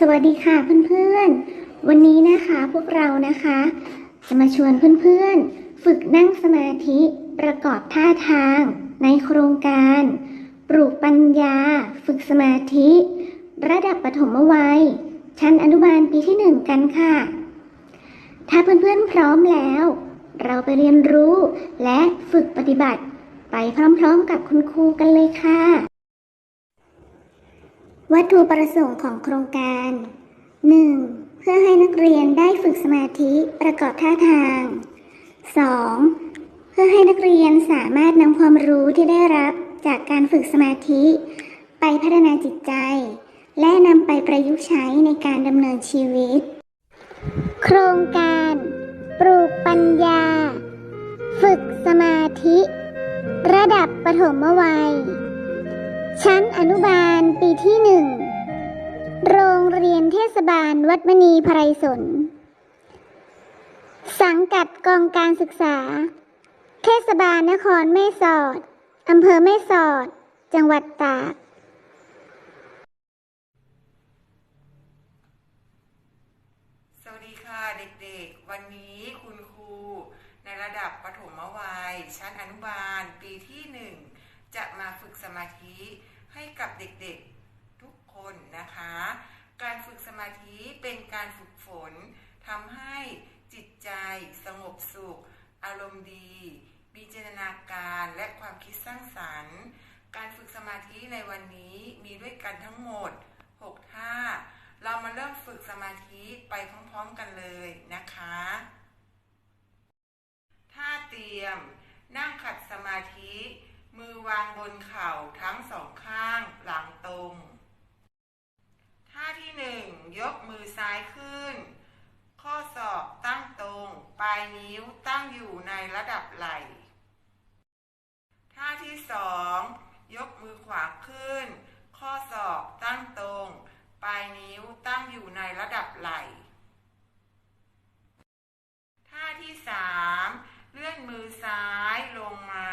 สวัสดีค่ะเพื่อนๆ วันนี้นะคะพวกเรานะคะ จะมาชวนเพื่อนๆ ฝึกนั่งสมาธิประกอบท่าทาง ในโครงการ ปลูกปัญญา ฝึกสมาธิ ระดับปฐมวัย ชั้นอนุบาลปีที่หนึ่งกันค่ะ ถ้าเพื่อนๆพร้อมแล้ว เราไปเรียนรู้และฝึกปฏิบัติ ไปพร้อมๆกับคุณครูกันเลยค่ะ วัตถุประสงค์ของโครงการ 1. เพื่อให้นักเรียนได้ฝึกสมาธิประกอบท่าทาง 2. เพื่อให้นักเรียนสามารถนำความรู้ที่ได้รับจากการฝึกสมาธิ ไปพัฒนาจิตใจ และนำไปประยุกต์ใช้ในการดำเนินชีวิต โครงการ ปลูกปัญญา ฝึกสมาธิ ระดับปฐมวัย ชั้นอนุบาลปีที่หนึ่ง โรงเรียนเทศบาลวัดมณีไพรสน สังกัดกองการศึกษา เทศบาลนครแม่สอด อำเภอแม่สอด จังหวัดตาก สวัสดีค่ะเด็กๆ วันนี้คุณครูในระดับปฐมวัย ชั้นอนุบาลปีที่หนึ่งจะมาฝึกสมาธิ ให้กับเด็กๆทุกคนนะคะ การฝึกสมาธิเป็นการฝึกฝนทำให้จิตใจสงบสุข อารมณ์ดี มีจินตนาการและความคิดสร้างสรรค์ การฝึกสมาธิในวันนี้มีด้วยกันทั้งหมด 6 ท่า เรามาเริ่มฝึกสมาธิไปพร้อมๆกันเลยนะคะ ท่าเตรียม นั่งขัดสมาธิ มือ วางบนเข่าทั้งสองข้างหลังตรง ท่าที่หนึ่งยกมือซ้ายขึ้น ข้อศอกตั้งตรง ปลายนิ้วตั้งอยู่ในระดับไหล่ ท่าที่สองยกมือขวาขึ้น ข้อศอกตั้งตรง ปลายนิ้วตั้งอยู่ในระดับไหล่ ท่าที่สามเลื่อนมือซ้ายลงมา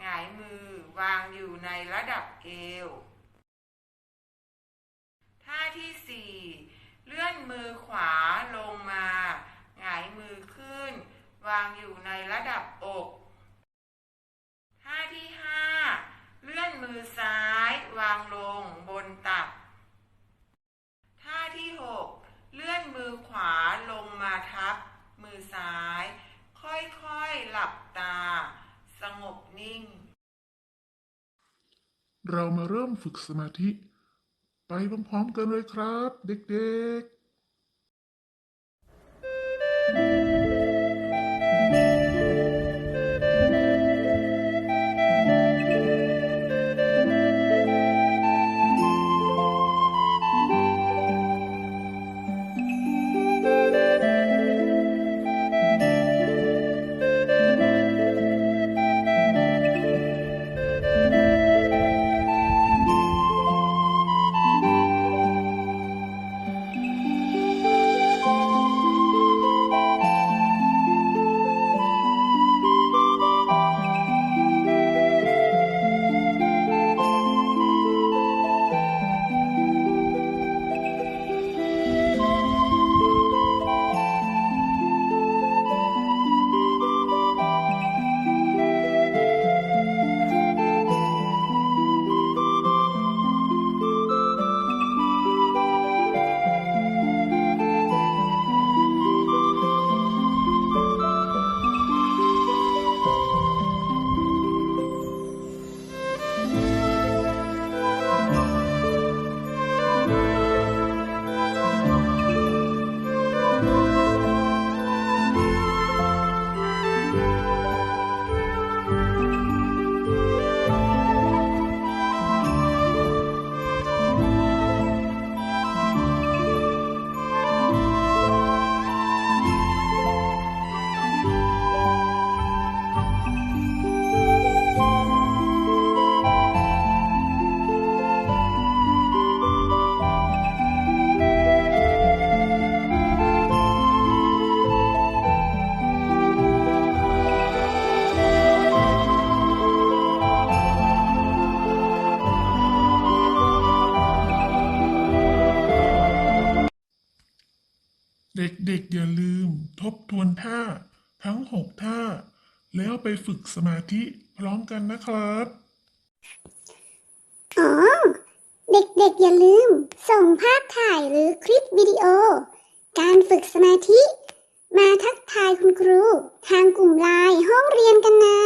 หงายมือวางอยู่ใน ระดับเอว ท่าที่สี่เลื่อนมือขวาลงมา หงายมือขึ้น วางอยู่ในระดับอก ท่าที่ห้าเลื่อนมือซ้ายวางลงบนตัก ท่าที่หกเลื่อนมือขวาลงมาทับ มือซ้าย ค่อยๆหลับตา สงบนิ่ง เรามาเริ่มฝึกสมาธิ ไปพร้อมๆกันเลยครับ เด็กๆ เด็กๆอย่าลืม ทบทวนท่า ทั้งหกท่า แล้วไปฝึกสมาธิพร้อมกันนะครับ อ๋อ เด็กๆอย่าลืม ส่งภาพถ่ายหรือคลิปวิดีโอ การฝึกสมาธิ มาทักทายคุณครู ทางกลุ่มไลน์ห้องเรียนกันนะ